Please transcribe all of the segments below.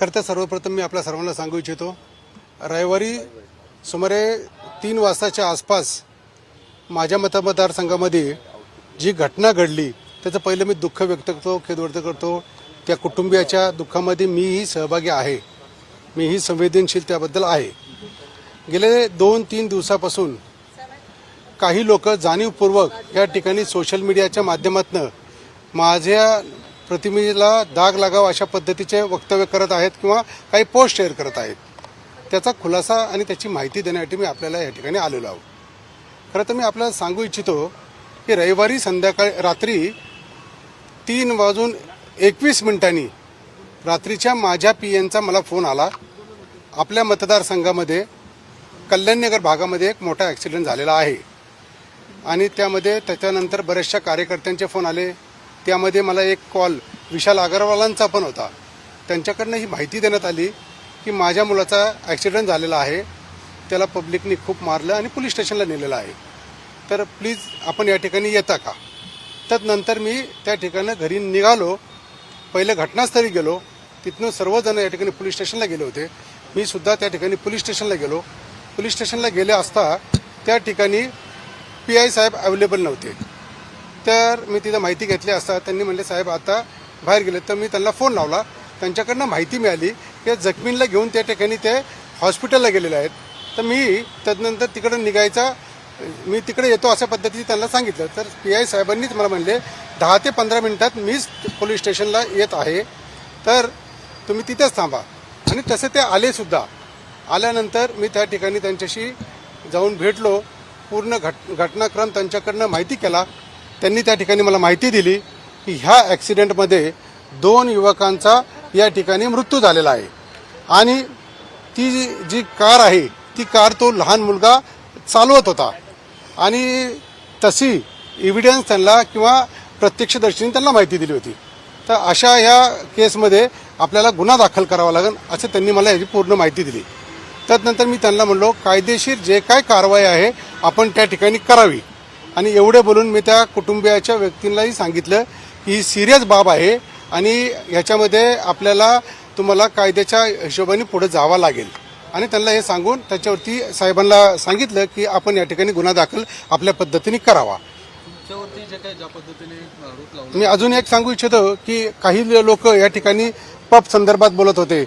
खरं तर सर्वप्रथम मी आपल्या सर्वांना सांगू इच्छितो रविवारी सुमारे तीन वाजताच्या आसपास माझ्या मत मतदारसंघामध्ये जी घटना घडली त्याचं पहिलं मी दुःख व्यक्त करतो खेद व्यक्त करतो. त्या कुटुंबियाच्या दुःखामध्ये मीही सहभागी आहे. मीही संवेदनशील त्याबद्दल आहे. गेले दोन तीन दिवसापासून काही लोक जाणीवपूर्वक या ठिकाणी सोशल मीडियाच्या माध्यमातून माझ्या प्रतिमेला दाग लागावा अशा पद्धतीचे वक्तव्य करत आहेत किंवा काही पोस्ट शेअर करत आहेत. त्याचा खुलासा आणि त्याची माहिती देण्यासाठी मी आपल्याला या ठिकाणी आलेलो आहोत. खरं तर मी आपल्याला सांगू इच्छितो की रविवारी संध्याकाळी रात्री तीन वाजून एकवीस मिनिटांनी रात्रीच्या माझ्या पी एनचा मला फोन आला. आपल्या मतदारसंघामध्ये कल्याणनगर भागामध्ये एक मोठा ॲक्सिडेंट झालेला आहे. आणि त्यामध्ये त्याच्यानंतर बऱ्याचशा कार्यकर्त्यांचे फोन आले. त्यामध्ये मला एक कॉल विशाल अगरवालांचा पण होता. त्यांच्याकडनं ही माहिती देण्यात आली की माझ्या मुलाचा ॲक्सिडेंट झालेला आहे. त्याला पब्लिकने खूप मारलं आणि पोलीस स्टेशनला नेलेलं आहे. तर प्लीज आपण या ठिकाणी येता का? तर नंतर मी त्या ठिकाणं घरी निघालो. पहिले घटनास्थळी गेलो. तिथनं सर्वजण या ठिकाणी पोलीस स्टेशनला गेले होते. मी सुद्धा त्या ठिकाणी पोलीस स्टेशनला गेलो. पोलीस स्टेशनला गेले असता त्या ठिकाणी पी आय साहेब अवेलेबल नव्हते. तर मी तिथं माहिती घेतली असता त्यांनी म्हणले साहेब आता बाहेर गेले. तर मी त्यांना फोन लावला. त्यांच्याकडनं माहिती मिळाली की जखमींना घेऊन त्या ठिकाणी ते हॉस्पिटलला गेलेले आहेत. तर मी त्यानंतर तिकडं निघायचा मी तिकडे येतो अशा पद्धतीने त्यांना सांगितलं. तर पी आय साहेबांनीच मला म्हणले दहा ते पंधरा मिनिटात मीच पोलीस स्टेशनला येत आहे. तर तुम्ही तिथेच थांबा. आणि तसे ते आलेसुद्धा आल्यानंतर मी त्या ठिकाणी त्यांच्याशी जाऊन भेटलो. पूर्ण घट घटनाक्रम त्यांच्याकडनं माहिती केला. त्यांनी त्या ठिकाणी मला माहिती दिली की ह्या ॲक्सिडेंटमध्ये दोन युवकांचा या ठिकाणी मृत्यू झालेला आहे. आणि ती जी जी कार आहे ती कार तो लहान मुलगा चालवत होता. आणि तशी एव्हिडन्स त्यांना किंवा प्रत्यक्षदर्शीने त्यांना माहिती दिली होती. तर अशा ह्या केसमध्ये आपल्याला गुन्हा दाखल करावा लागेल असं त्यांनी मला याची पूर्ण माहिती दिली. त्यानंतर मी त्यांना म्हणलो कायदेशीर जे काय कारवाई आहे आपण त्या ठिकाणी करावी. आणि एवढे बोलून मी त्या कुटुंबियाच्या व्यक्तींनाही सांगितलं की ही सिरियस बाब आहे आणि ह्याच्यामध्ये आपल्याला तुम्हाला कायद्याच्या हिशोबाने पुढे जावं लागेल. आणि त्यांना हे सांगून त्याच्यावरती साहेबांना सांगितलं की आपण या ठिकाणी गुन्हा दाखल आपल्या पद्धतीने करावा. मी अजून एक सांगू इच्छितो की काही लोक या ठिकाणी पब संदर्भात बोलत होते.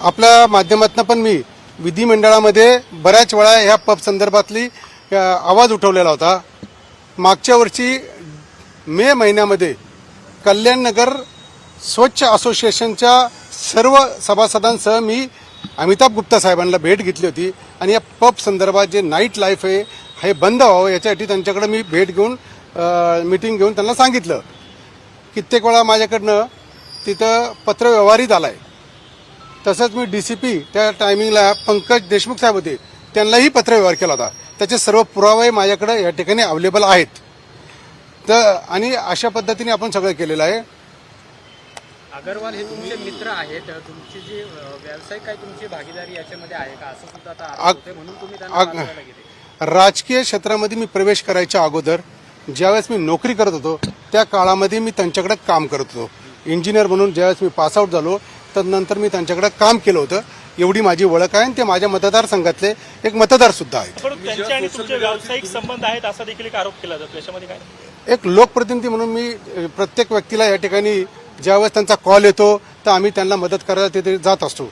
आपल्या माध्यमातून पण मी विधिमंडळामध्ये बऱ्याच वेळा ह्या पब संदर्भातली आवाज उठवलेला होता. मागच्या वर्षी मे महिन्यामध्ये कल्याणनगर स्वच्छ असोसिएशनच्या सर्व सभासदांसह मी अमिताभ गुप्ता साहेबांना भेट घेतली होती आणि या पब संदर्भात जे नाईट लाईफ आहे हे बंद व्हावं याच्यासाठी त्यांच्याकडे मी भेट घेऊन मिटिंग घेऊन त्यांना सांगितलं. कित्येक वेळा माझ्याकडनं तिथं पत्रव्यवहारही आला आहे तसंच मी डी सी पी त्या टायमिंगला पंकज देशमुख साहेब होते त्यांनाही पत्रव्यवहार केला होता. त्याचे सर्व पुरावे माझ्याकडे या ठिकाणी अवेलेबल आहेत. तर आणि अशा पद्धतीने आपण सगळं केलेलं आहे. अगरवाल हे तुमचे मित्र आहेत. तुमची जी व्यावसायिक काही तुमची भागीदारी याच्यामध्ये आहे का? असं सुद्धा आता म्हणून तुम्ही त्यांना राजकीय क्षेत्रामध्ये मी प्रवेश करायच्या अगोदर ज्यावेळेस मी नोकरी करत होतो त्या काळामध्ये मी त्यांच्याकडे काम करत होतो. इंजिनियर म्हणून ज्यावेळेस मी पासआउट झालो तर नंतर मी त्यांच्याकडे काम केलं होतं. एवढी माझी ओळख आहे आणि ते माझ्या मतदारसंघातले एक मतदार सुद्धा आहेत. पण त्यांचे आणि तुमचे व्यावसायिक संबंध आहेत असा देखील एक आरोप केला जातो याच्यामध्ये काय? एक लोकप्रतिनिधी म्हणून मी प्रत्येक व्यक्तीला या ठिकाणी ज्यावेळेस त्यांचा कॉल येतो तर आम्ही त्यांना मदत करायला तिथे जात असतो.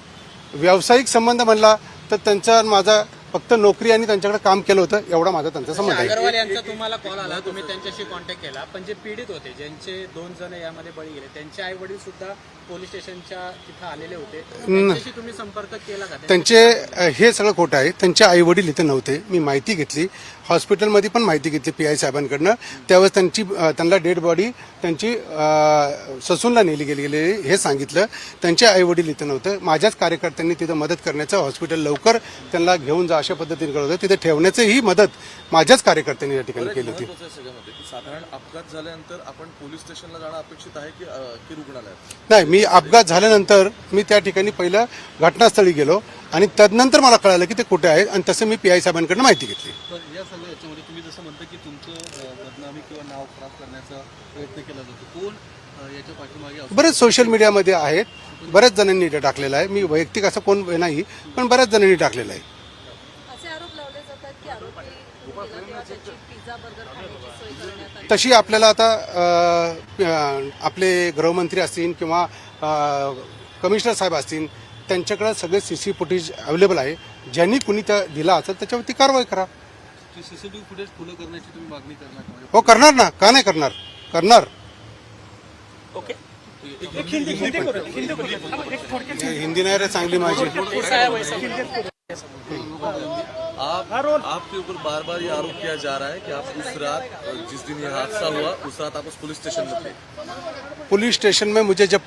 व्यावसायिक संबंध म्हणला तर त्यांचा माझा फक्त नोकरी आणि त्यांच्याकडे काम केलं होतं एवढा माझा त्यांचा संबंध आहे. अगरवाल यांचा तुम्हाला कॉल आला तुम्ही त्यांच्याशी कॉन्टॅक्ट केला पण जे पीडित होते ज्यांचे दोन जण यामध्ये बळी गेले त्यांचे आई वडील सुद्धा पोलीस स्टेशनच्या तिथं आलेले होते. त्यांच्याशी तुम्ही संपर्क केला का? त्यांचे हे सगळं खोटं आहे. त्यांचे आई वडील इथे नव्हते. मी माहिती घेतली. हॉस्पिटलमध्ये पण माहिती घेतली पी आय साहेबांकडनं. त्यावेळेस त्यांची त्यांना डेड बॉडी त्यांची ससूनला नेली गेली गेली हे सांगितलं. त्यांचे आई वडील इथे नव्हतं. माझ्याच कार्यकर्त्यांनी तिथं मदत करण्याचं हॉस्पिटल लवकर त्यांना घेऊन जा अशा पद्धतीने करत होतं. तिथे ठेवण्याचं ही मदत माझ्याच कार्यकर्त्यांनी या ठिकाणी केली होती. साधारण अपघात झाल्यानंतर आपण पोलीस स्टेशनला जाणं अपेक्षित आहे की रुग्णालयात? नाही मी अपघात झाल्यानंतर मी त्या ठिकाणी पहिलं घटनास्थळी गेलो आणि त्यानंतर मला कळालं की ते कुठे आहे आणि तसं मी पी आय साहेबांकडनं माहिती घेतली. तर या सगळ्या याच्यामध्ये तुम्ही जसं म्हणता की तुमचं अं, बदनामी किंवा नाव खराब करण्याचा प्रयत्न केला जातो. कोण अं, याच्या पाठीमागे असतो? बरेच सोशल मीडियामध्ये आहेत. बऱ्याच जणांनी टाकलेला आहे. मी वैयक्तिक असं कोण नाही पण बऱ्याच जणांनी टाकलेला आहे असे आरोप लावले जातात की आरोपी गेला तेव्हा त्याची पिझ्झा बर्गर खाण्याची सोय करण्यात आली तशी आपल्याला आता आपले गृहमंत्री असतील किंवा कमिशनर साहेब असतील त्यांच्याकडे सगळे सी सी फुटेज अवेलेबल आहे. ज्यांनी कुणी त्या दिला असेल त्याच्यावरती कारवाई करा. सीसीटीव्ही फुटेज खुलं करण्याची तुम्ही मागणी करणार? हो करणार ना. का नाही करणार? करणार. ओके. एक हिंदी हिंदी करू हिंदी करू थांबा, एक थोडक्यात हिंदी नाही रे चांगली माझी. आप आपके ऊपर बार बार ये आरोप किया जा रहा है कि आप उस रात जिस दिन ये हादसा हुआ उस रात आप उस पुलिस स्टेशन में थे। पुलिस स्टेशन में मुझे जब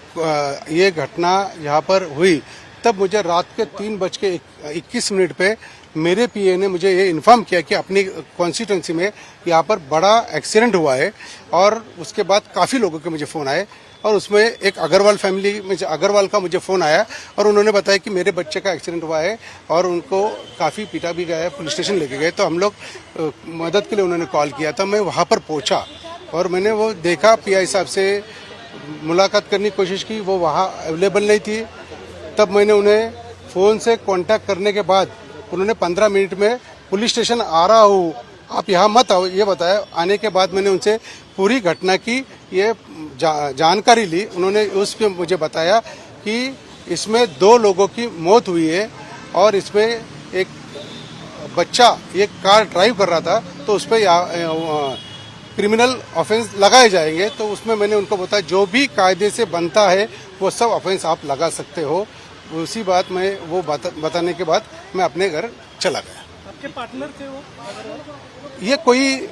ये घटना यहाँ पर हुई तब मुझे रात के तीन बज के इक्कीस मिनट पे मेरे पीए ने मुझे ये इन्फॉर्म किया कि अपनी कॉन्स्टिट्यूंसी में यहाँ पर बड़ा एक्सीडेंट हुआ है और उसके बाद काफ़ी लोगों के मुझे फ़ोन आए और उसमें एक अग्रवाल फैमिली में अग्रवाल का मुझे फ़ोन आया और उन्होंने बताया कि मेरे बच्चे का एक्सीडेंट हुआ है और उनको काफ़ी पीटा भी गया है पुलिस स्टेशन लेके गए। तो हम लोग मदद के लिए उन्होंने कॉल किया था, मैं वहाँ पर पहुँचा और मैंने वो देखा पीआई साहब से मुलाकात करने की कोशिश की, वो वहाँ अवेलेबल नहीं थी। तब मैंने उन्हें फ़ोन से कांटेक्ट करने के बाद उन्होंने पंद्रह मिनट में पुलिस स्टेशन आ रहा हूँ। आप यहाँ मत आओ ये बताया आने के बाद मैंने उनसे पूरी घटना की ये जा, जानकारी ली। उन्होंने उस पे मुझे बताया कि इसमें दो लोगों की मौत हुई है और इसमें एक बच्चा ये कार ड्राइव कर रहा था तो उस पर क्रिमिनल ऑफेंस लगाए जाएँगे। तो उसमें मैंने उनको बताया जो भी कायदे से बनता है वो सब ऑफेंस आप लगा सकते हो। उसी बात में वो बता, बताने के बाद मैं अपने घर चला गया। आपके पार्टनर थे वो? ये कोई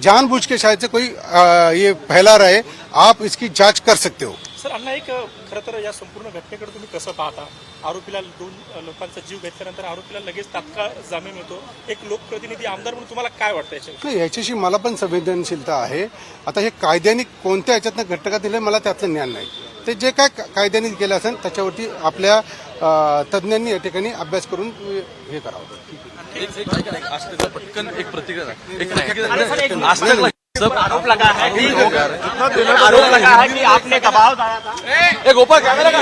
जानबूझ के शायद से कोई आ, ये फैला रहे आप इसकी जांच कर सकते हो। सर अण्णा एक खरं तर या संपूर्ण घटनेकडे तुम्ही कसं पाहता? आरोपीला दोन लोकांचा जीव घेतल्यानंतर आरोपीला लगेच तात्काळ जामीन मिळतो. एक लोकप्रतिनिधी आमदार म्हणून तुम्हाला काय वाटतं याच्याशी मला पण संवेदनशीलता आहे. आता हे कायद्याने कोणत्या ह्याच्यातनं घटका दिले मला त्यातलं ज्ञान नाही. ते जे काय कायद्याने केलं असेल त्याच्यावरती आपल्या तज्ज्ञांनी या ठिकाणी अभ्यास करून हे करावं. पटकन एक प्रतिक्रिया सब आरोप लगा है कि आरोप लगा है कि आपने दबाव डाला था। ए गोपाल कॅमेरा का।